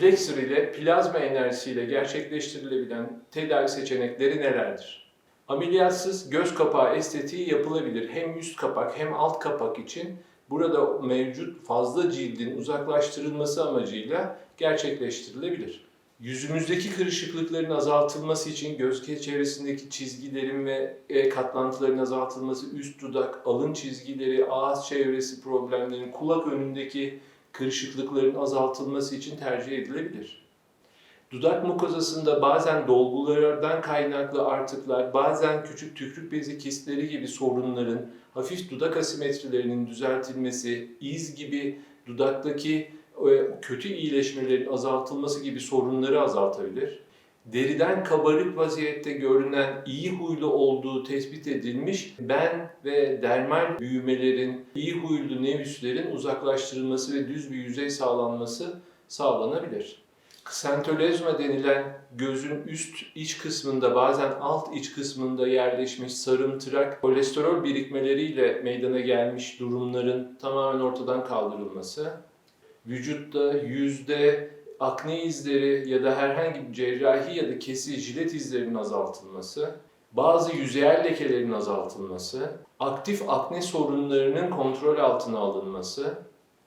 Plexer ile plazma enerjisiyle gerçekleştirilebilen tedavi seçenekleri nelerdir? Ameliyatsız göz kapağı estetiği yapılabilir. Hem üst kapak hem alt kapak için burada mevcut fazla cildin uzaklaştırılması amacıyla gerçekleştirilebilir. Yüzümüzdeki kırışıklıkların azaltılması için göz çevresindeki çizgilerin ve e, katlantıların azaltılması, üst dudak, alın çizgileri, ağız çevresi problemlerin, kulak önündeki kırışıklıkların azaltılması için tercih edilebilir. Dudak mukozasında bazen dolgulardan kaynaklı artıklar, bazen küçük tükrük bezi kistleri gibi sorunların, hafif dudak asimetrilerinin düzeltilmesi, iz gibi dudaktaki e, kötü iyileşmelerin azaltılması gibi sorunları azaltabilir. Deriden kabarık vaziyette görünen iyi huylu olduğu tespit edilmiş ben ve dermal büyümelerin, iyi huylu nevüslerin uzaklaştırılması ve düz bir yüzey sağlanması sağlanabilir. Ksantolezma denilen gözün üst iç kısmında bazen alt iç kısmında yerleşmiş sarımtırak kolesterol birikmeleriyle meydana gelmiş durumların tamamen ortadan kaldırılması, vücutta yüzde akne izleri ya da herhangi bir cerrahi ya da kesi jilet izlerinin azaltılması, bazı yüzeyel lekelerin azaltılması, aktif akne sorunlarının kontrol altına alınması,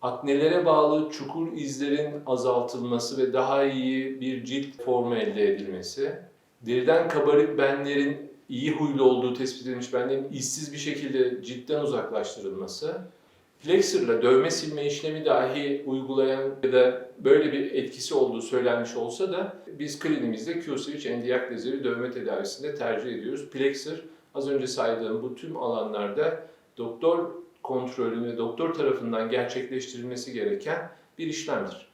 aknelere bağlı çukur izlerin azaltılması ve daha iyi bir cilt formu elde edilmesi, deriden kabarık benlerin iyi huylu olduğu tespit edilmiş benlerin izsiz bir şekilde ciltten uzaklaştırılması, Flexer'la dövme silme işlemi dahi uygulayan ya da böyle bir etkisi olduğu söylenmiş olsa da biz klinimizde Q-Switch endiyak dövme tedavisinde tercih ediyoruz. Plexer az önce saydığım bu tüm alanlarda doktor kontrolü ve doktor tarafından gerçekleştirilmesi gereken bir işlemdir.